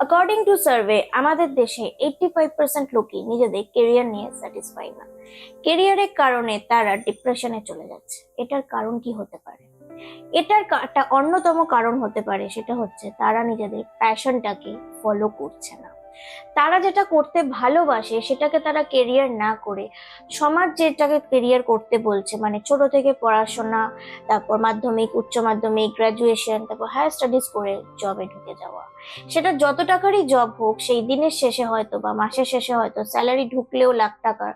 According to survey আমাদের দেশে eighty five percent লোকই নিজেদের কেরিয়ার নিয়ে স্যাটিসফাই না। কেরিয়ারের কারণে তারা ডিপ্রেশনে চলে যাচ্ছে। এটার কারণ কি হতে পারে? এটার একটা অন্যতম কারণ হতে পারে, সেটা হচ্ছে তারা নিজেদের প্যাশনটাকে ফলো করছে না। তারা যেটা করতে ভালোবাসে, সেটাকে তারা কেরিয়ার না করে, সমাজ যেটাকে কেরিয়ার করতে বলছে মানে ছোট থেকে পড়াশোনা, তারপর মাধ্যমিক, উচ্চ মাধ্যমিক গ্রাজুয়েশন তারপর হায়ার স্টাডিজ করে জবে ঢুকে যাওয়া। সেটা যত টাকারই জব হোক, সেই দিনের শেষে হয়তো বা মাসের শেষে হয়তো স্যালারি ঢুকলেও লাখ টাকার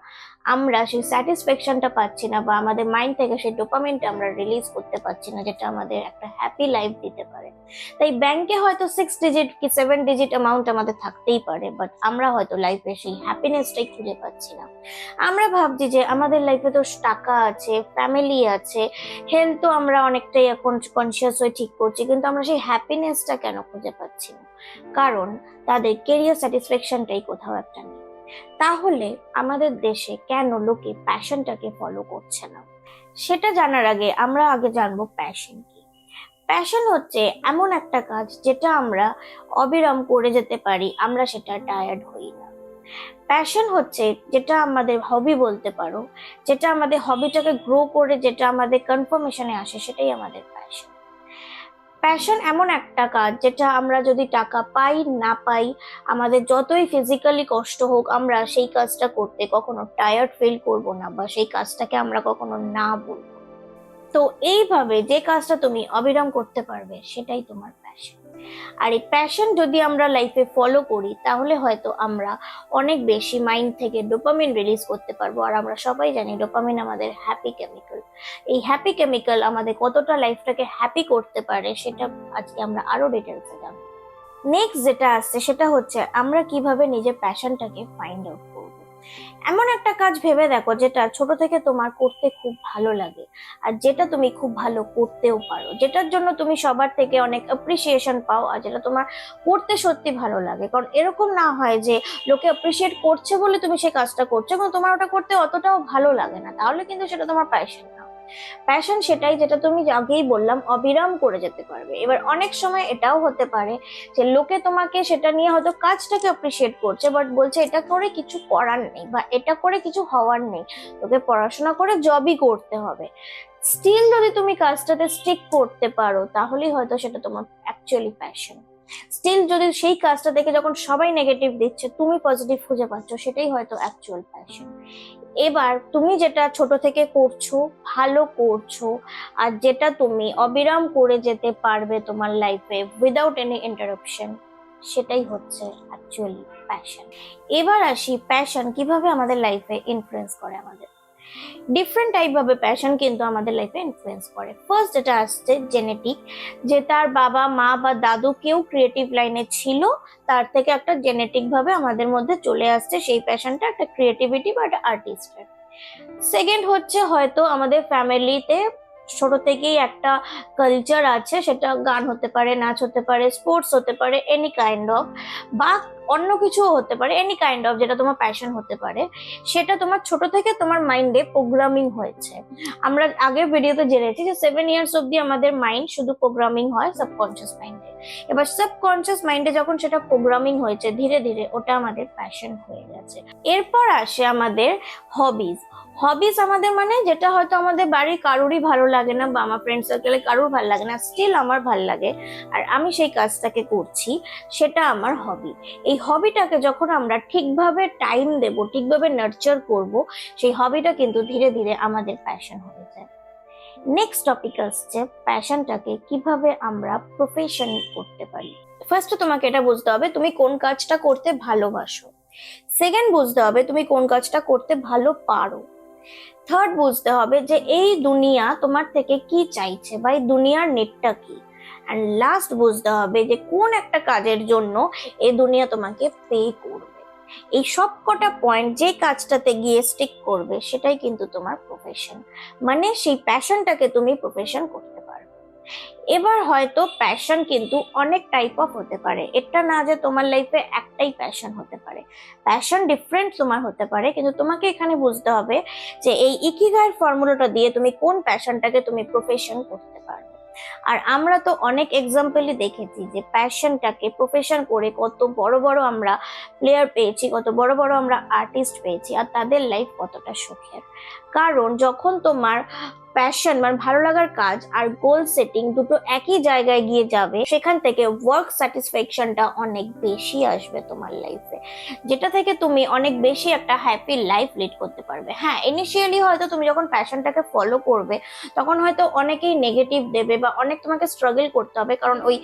আমরা সেই স্যাটিসফ্যাকশনটা পাচ্ছি না বা আমাদের মাইন্ড থেকে সেই ডোপামিনটা আমরা রিলিজ করতে পারছি না, যেটা আমাদের একটা হ্যাপি লাইফ দিতে পারে। তাই ব্যাংকে হয়তো সিক্স ডিজিট কি সেভেন ডিজিট অ্যামাউন্ট আমাদের থাকতেই পারে বাট আমরা হয়তো লাইফে সেই হ্যাপিনেসটাই খুঁজে পাচ্ছি না। আমরা ভাবছি যে আমাদের লাইফে তো টাকা আছে ফ্যামিলি আছে হেলথ তো আমরা অনেকটাই কনসিয়াস হয়ে ঠিক করছি, কিন্তু আমরা সেই হ্যাপিনেসটা কেন খুঁজে পাচ্ছি না কারণ তাদের কেরিয়ার স্যাটিসফ্যাকশনটাই কোথাও একটা নেই। তাহলে আমাদের দেশে কেন লোকে প্যাশনটাকে ফলো করছে না? সেটা জানার আগে আমরা আগে জানব প্যাশন কি। প্যাশন হচ্ছে এমন একটা কাজ যেটা আমরা অবিরাম করে যেতে পারি, আমরা সেটা টায়ার্ড হই না। প্যাশন হচ্ছে যেটা আমাদের হবি বলতে পারো, যেটা আমাদের হবিটাকে গ্রো করে, যেটা আমাদের কনফার্মেশনে আসে, সেটাই আমাদের প্যাশন প্যাশন এমন একটা কাজ যেটা আমরা যদি টাকা পাই, না পাই, আমাদের যতই ফিজিক্যালি কষ্ট হোক, আমরা সেই কাজটা করতে কখনো টায়ার্ড ফিল করব না বা সেই কাজটাকে আমরা কখনো না বলব। তো এইভাবে যে কাজটা তুমি অবিরাম করতে পারবে, সেটাই তোমার প্যাশন আর এই প্যাশন যদি আমরা লাইফে ফলো করি, তাহলে হয়তো আমরা অনেক বেশি মাইন্ড থেকে ডোপামিন রিলিজ করতে পারব। আর আমরা সবাই জানি ডোপামিন আমাদের হ্যাপি কেমিক্যাল এই হ্যাপি কেমিক্যাল আমাদের কতটা লাইফটাকে হ্যাপি করতে পারে, সেটা আজকে আমরা আরও ডিটেলসে জানব। নেক্সট যেটা আসছে, সেটা হচ্ছে আমরা কীভাবে নিজের প্যাশনটাকে ফাইন্ড আউট এমন একটা কাজ ভেবে দেখো যেটা ছোট থেকে তোমার করতে খুব ভালো লাগে আর যেটা তুমি খুব ভালো করতেও পারো। যেটার জন্য তুমি সবার থেকে অনেক অ্যাপ্রিসিয়েশন পাও আর যেটা তোমার করতে সত্যি ভালো লাগে। কারণ এরকম না হয় যে লোকে অ্যাপ্রিসিয়েট করছে বলে তুমি সেই কাজটা করছ কিন্তু তোমার ওটা করতে অতটাও ভালো লাগে না। তাহলে কিন্তু সেটা তোমার প্যাশন না। প্যাশন সেটাই যেটা তুমি আগেই বললাম, অবিরাম করে যেতে পারবে। এবার অনেক সময় এটাও হতে পারে যে লোকে তোমাকে সেটা নিয়ে হয়তো কাজটাকে অ্যাপ্রিসিয়েট করছে বাট বলছে এটা করে কিছু করার নেই বা এটা করে কিছু হওয়ার নেই। তোকে পড়াশোনা করে জবই করতে হবে। স্টিল যদি তুমি কাজটাতে স্টিক করতে পারো, তাহলেই হয়তো সেটা তোমার অ্যাকচুয়ালি প্যাশন স্টিল যদি সেই কাজটা দেখে যখন সবাই নেগেটিভ দিচ্ছে, তুমি পজিটিভ খুঁজে পাচ্ছ, সেটাই হয়তো অ্যাকচুয়াল প্যাশন এবার তুমি যেটা ছোট থেকে করছ, ভালো করছ, আর যেটা তুমি অবিরাম করে যেতে পারবে তোমার লাইফে উইদাউট এনি ইন্টারাপশন সেটাই হচ্ছে অ্যাকচুয়ালি প্যাশন এবার আসি প্যাশন কীভাবে আমাদের লাইফে ইনফ্লুয়েন্স করে আমাদের? ডিফারেন্ট টাইপ ভাবে প্যাশন কিন্তু আমাদের লাইফে ইনফ্লুয়েন্স করে। ফার্স্ট যেটা আসছে জেনেটিক যে তার বাবা, মা বা দাদু কেউ ক্রিয়েটিভ লাইনে ছিল, তার থেকে একটা জেনেটিক ভাবে আমাদের মধ্যে চলে আসছে সেই প্যাশনটা একটা ক্রিয়েটিভিটি বা একটা আর্টিস্টের সেকেন্ড হচ্ছে হয়তো আমাদের ফ্যামিলিতে ছোট থেকেই একটা কালচার আছে, সেটা গান হতে পারে, নাচ হতে পারে স্পোর্টস হতে পারে এনি কাইন্ড অফ বা অন্য কিছুও হতে পারে এনি কাইন্ড অফ যেটা তোমার প্যাশন হতে পারে, সেটা তোমার ছোট থেকে তোমার মাইন্ডে প্রোগ্রামিং হয়েছে। আমরা আগের ভিডিওতে জেনেছি যে সেভেন ইয়ার্স অব্দি আমাদের মাইন্ড শুধু প্রোগ্রামিং হয় সাবকনসিয়াস মাইন্ডে এবার সাবকনসিয়াস মাইন্ডে যখন সেটা প্রোগ্রামিং হয়েছে, ধীরে ধীরে ওটা আমাদের প্যাশন হয়ে গেছে। এরপর আসে আমাদের হবিজ হবিজ আমাদের মানে যেটা হয়তো আমাদের বাড়ির কারোরই ভালো লাগে না বা আমার ফ্রেন্ড সার্কেলে কারোর ভালো লাগে না স্টিল আমার ভালো লাগে। আর আমি সেই কাজটাকে করছি, সেটা আমার হবি এই হবিটাকে যখন আমরা ঠিকভাবে টাইম দেব, ঠিকভাবে নার্চার করব, সেই হবিটা কিন্তু ধীরে ধীরে আমাদের প্যাশন হয়ে যায়। নেক্সট টপিক আসছে প্যাশনটাকে কীভাবে আমরা প্রফেশন করতে পারি। ফার্স্ট তোমাকে এটা বুঝতে হবে, তুমি কোন কাজটা করতে ভালোবাসো। সেকেন্ড বুঝতে হবে, তুমি কোন কাজটা করতে ভালো পারো। থার্ড বুঝতে হবে যে এই দুনিয়া তোমার থেকে কি চাইছে বা এই দুনিয়ার নেটটা কি। অ্যান্ড লাস্ট বুঝতে হবে যে কোন একটা কাজের জন্য এ দুনিয়া তোমাকে পে করবে। এই সব কটা পয়েন্ট যে কাজটাতে গিয়ে স্টিক করবে, সেটাই কিন্তু তোমার প্রফেশন মানে সেই প্যাশনটাকে তুমি প্রফেশন করতে পারবে। এবার হয়তো প্যাশন কিন্তু অনেক টাইপ অফ হতে পারে। এটা না যে তোমার লাইফে একটাই প্যাশন হতে পারে। প্যাশন ডিফারেন্ট তোমার হতে পারে, কিন্তু তোমাকে এখানে বুঝতে হবে যে এই ইকিগায়ের ফর্মুলাটা দিয়ে তুমি কোন প্যাশনটাকে তুমি প্রফেশন করতে পারবে। আর আমরা তো অনেক এক্সাম্পলই দেখেছি যে প্যাশনটাকে প্রফেশন করে কত বড় বড় আমরা প্লেয়ার পেয়েছি, কত বড় বড় আমরা আর্টিস্ট পেয়েছি আর তাদের লাইফ কতটা সুখের। কারণ যখন তোমার প্যাশন মানে ভালো লাগার কাজ আর গোল সেটিং দুটো একই জায়গায় গিয়ে যাবে, সেখান থেকে ওয়ার্ক স্যাটিসফ্যাকশনটা অনেক বেশি আসবে তোমার লাইফে যেটা থেকে তুমি অনেক বেশি একটা হ্যাপি লাইফ লিড করতে পারবে। হ্যাঁ ইনিশিয়ালি হয়তো তুমি যখন প্যাশনটাকে ফলো করবে, তখন হয়তো অনেকেই নেগেটিভ দেবে বা অনেক তোমাকে স্ট্রাগল করতে হবে, কারণ ওই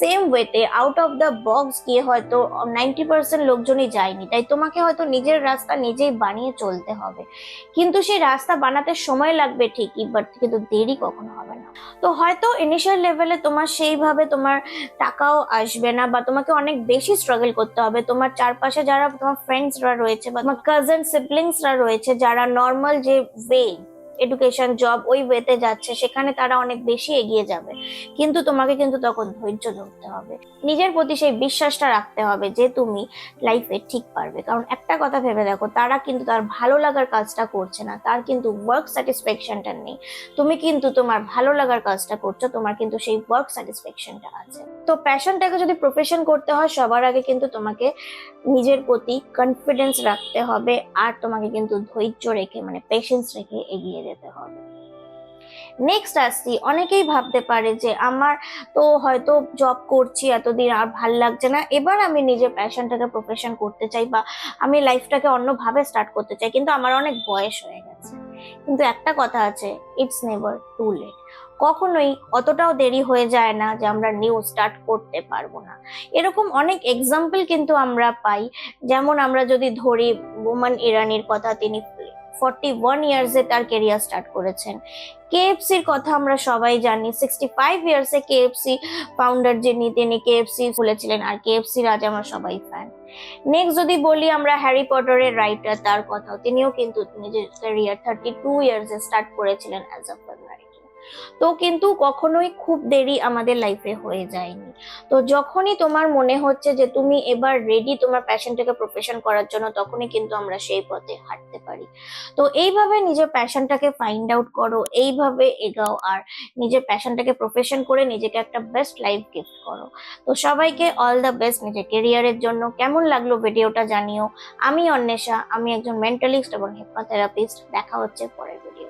সেম ওয়েতে আউট অফ দ্য বক্স গিয়ে হয়তো নাইনটি পার্সেন্ট লোকজনই যায়নি। তাই তোমাকে হয়তো নিজের রাস্তা নিজেই বানিয়ে চলতে হবে। কিন্তু সেই রাস্তা বানাতে সময় লাগবে ঠিকই বাট কিন্তু দেরি কখনো হবে না। তো হয়তো ইনিশিয়াল লেভেলে তোমার সেইভাবে তোমার টাকাও আসবে না বা তোমাকে অনেক বেশি স্ট্রাগল করতে হবে। তোমার চারপাশে যারা তোমার ফ্রেন্ডসরা রয়েছে বা তোমার কাজেন সিবলিংসরা রয়েছে, যারা নর্মাল যে ওয়ে এডুকেশন জব ওই ওয়েতে যাচ্ছে, সেখানে তারা অনেক বেশি এগিয়ে যাবে। কিন্তু তোমাকে কিন্তু তখন ধৈর্য ধরতে হবে। নিজের প্রতি সেই বিশ্বাসটা রাখতে হবে যে তুমি লাইফে ঠিক পারবে। কারণ একটা কথা ভেবে দেখো, তারা কিন্তু তার ভালো লাগার কাজটা করছে না, তার কিন্তু ওয়ার্ক স্যাটিসফ্যাকশনটা নেই। তুমি কিন্তু তোমার ভালো লাগার কাজটা করছ, তোমার কিন্তু সেই ওয়ার্ক স্যাটিসফ্যাকশনটা আছে। তো প্যাশনটাকে যদি প্রফেশন করতে হয়, সবার আগে কিন্তু তোমাকে নিজের প্রতি কনফিডেন্স রাখতে হবে, আর তোমাকে কিন্তু ধৈর্য রেখে মানে পেশেন্স রেখে এগিয়ে যেতে হবে। নেক্সট আসছি, অনেকেই ভাবতে পারে যে আমার তো হয়তো জব করছি এতদিন, আর ভালো লাগছে না। এবার আমি নিজের প্যাশনটাকে প্রফেশন করতে চাই বা আমি লাইফটাকে অন্যভাবে স্টার্ট করতে চাই, কিন্তু আমার অনেক বয়স হয়ে গেছে। কিন্তু একটা কথা আছে ইটস নেভার টু লেট কখনোই অতটাও দেরি হয়ে যায় না যে আমরা নিউ স্টার্ট করতে পারব না। এরকম অনেক এক্সাম্পল কিন্তু আমরা পাই। যেমন আমরা যদি ধরি বোমান ইরানির কথা, তিনি ফর্টি ওয়ান ইয়ার্সে তার কেরিয়ার স্টার্ট করেছেন। কেএফসির কথা আমরা সবাই জানি সিক্সটি ফাইভ ইয়ার্সে কেএফসি ফাউন্ডার যিনি, তিনি কেএফসি খুলেছিলেন আর কেএফসির আজ আমরা সবাই ফ্যান নেক্সট যদি বলি আমরা হ্যারি পটারের রাইটার তার কথা তিনিও কিন্তু নিজের ক্যারিয়ার থার্টি টু ইয়ার্সে স্টার্ট করেছিলেন অ্যাজ আ ফিল্ম তো কিন্তু কখনোই খুব দেরি আমাদের লাইফে হয়ে যায়নি। তো যখনই তোমার মনে হচ্ছে যে তুমি এবার রেডি তোমার প্যাশনটাকে প্রফেশন করার জন্য, তখনই কিন্তু আমরা সেই পথে হাঁটতে পারি। তো এইভাবে নিজের প্যাশনটাকে ফাইন্ড আউট করো, এইভাবে এগাও আর নিজের প্যাশনটাকে প্রফেশন করে নিজেকে একটা বেস্ট লাইফ গিফট করো। তো সবাইকে অল দ্য বেস্ট নিজের কেরিয়ারের জন্য। কেমন লাগল ভিডিওটা জানিও। আমি অন্বেষা, আমি একজন মেন্টালিস্ট এবং হেপা থেরাপিস্ট দেখা হচ্ছে পরের ভিডিও